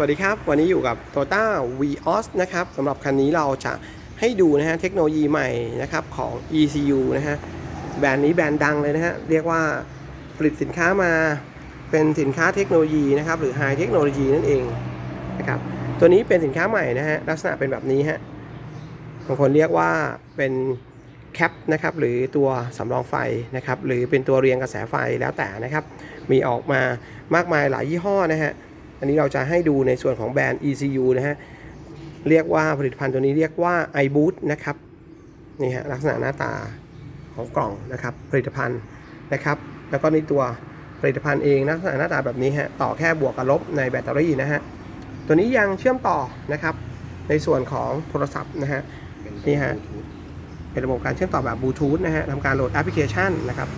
วัสดีครับ วันนี้อยู่กับ Toyota Vios นะครับสำหรับคันนี้เราจะให้ดูนะฮะเทคโนโลยีใหม่นะครับของ ECU นะฮะแบรนด์นี้แบรนด์ดังเลยนะฮะเรียกว่าผลิตสินค้ามาเป็นสินค้าเทคโนโลยีนะครับหรือ High เทคโนโลยีนั่นเองนะครับตัวนี้เป็นสินค้าใหม่นะฮะลักษณะเป็นแบบนี้ฮะบางคนเรียกว่าเป็นแคปนะครับหรือตัวสำรองไฟนะครับหรือเป็นตัวเรียงกระแสไฟแล้วแต่นะครับมีออกมามากมายหลายยี่ห้อนะฮะ อันนี้เราจะให้ดูในส่วนของแบรนด์ ECU นะฮะ เรียกว่าผลิตภัณฑ์ตัวนี้เรียกว่า iBoot นะครับ นี่ฮะลักษณะหน้าตาของกล่องนะครับ ผลิตภัณฑ์นะครับ แล้วก็ในตัวผลิตภัณฑ์เองลักษณะหน้าตาแบบนี้ฮะ ต่อแค่บวกกับลบในแบตเตอรี่นะฮะ ตัวนี้ยังเชื่อมต่อนะครับ ในส่วนของโทรศัพท์นะฮะ นี่ฮะ เป็นระบบการเชื่อมต่อแบบบลูทูธนะฮะทำการโหลดแอปพลิเคชันนะครับ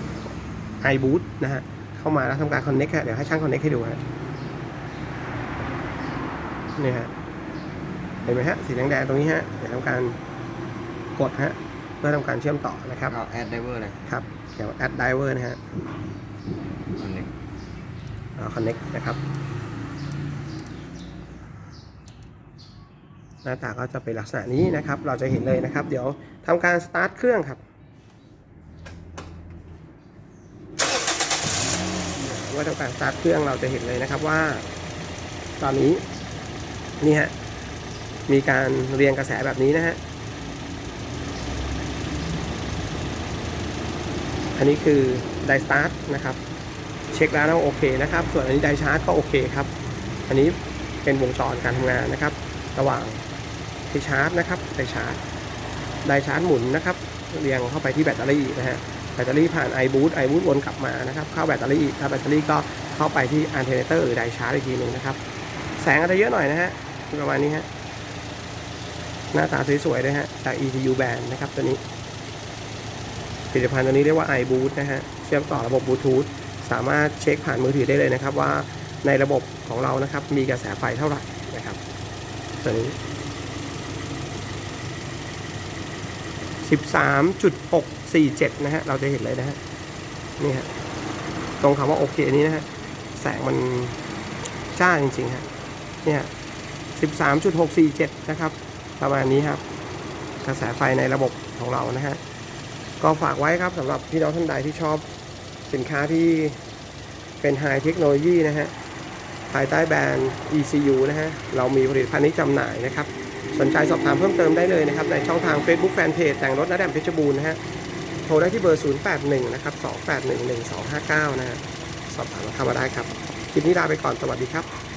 iBoot นะฮะ เข้ามาแล้วทำการ connect ฮะ เดี๋ยวให้ช่าง connect ให้ดูฮะ นี่ฮะเห็นไหมฮะสีแดงๆตรงนี้ฮะเดี๋ยวทำการกดฮะเพื่อทำการเชื่อมต่อนะครับเอาแอดไดเวอร์เลยครับเดี๋ยว add driver นะฮะอันหนึ่งเอา connect นะครับ หน้าตาก็จะเป็นลักษณะนี้นะครับ เราจะเห็นเลยนะครับ เดี๋ยวทำการสตาร์ทเครื่องครับเมื่อทำการสตาร์ทเครื่องเราจะเห็นเลยนะครับว่า ตอนนี้ นี่ฮะ มีการเรียงกระแสแบบนี้นะฮะ อันนี้คือไดสตาร์ทนะครับ เช็คแล้วโอเคนะครับ ส่วนอันนี้ไดชาร์จก็โอเคครับ อันนี้เป็นวงจรการทำงานนะครับ ระหว่างที่ชาร์จนะครับไดชาร์จไดชาร์จหมุนนะครับ เรียงเข้าไปที่แบตเตอรี่นะฮะแบตเตอรี่ผ่าน i boot i boot วนกลับมานะครับ เข้าแบตเตอรี่ถ้าแบตเตอรี่ก็เข้าไปที่ alternator หรือไดชาร์จอีกทีหนึ่งนะครับ แสงอาจจะเยอะหน่อยนะฮะ ประมาณนี้ฮะ หน้าตาสวยๆเลยฮะ จาก ECU band นะครับตัวนี้ ผลิตภัณฑ์ตัวนี้เรียกว่า iBoot นะฮะ เชื่อมต่อระบบบลูทูธ สามารถเช็คผ่านมือถือได้เลยนะครับ ว่าในระบบของเรานะครับ มีกระแสไฟเท่าไหร่นะครับตัวนี้ 13.647 นะฮะ เราจะเห็นเลยนะฮะ นี่ฮะ ตรงคำว่าโอเคนี้นะฮะ แสงมันจ้าจริงๆฮะ เนี่ย 13.647 นะครับ ประมาณนี้ครับ กระแสไฟในระบบของเรานะฮะ ก็ฝากไว้ครับสำหรับพี่น้องท่านใดที่ชอบสินค้าที่เป็นไฮเทคโนโลยีนะฮะ ภายใต้แบรนด์ ECU นะฮะ เรามีผลิตภัณฑ์นี้จำหน่ายนะครับ สนใจสอบถามเพิ่มเติมได้เลยนะครับ ในช่องทาง Facebook Fanpage แต่งรถนะแดมเพชรบูรณ์นะฮะ โทรได้ที่เบอร์ 081 นะครับ 281 1259 นะฮะ สอบถามเข้ามาได้ครับ คลิปนี้ลาไปก่อน สวัสดีครับ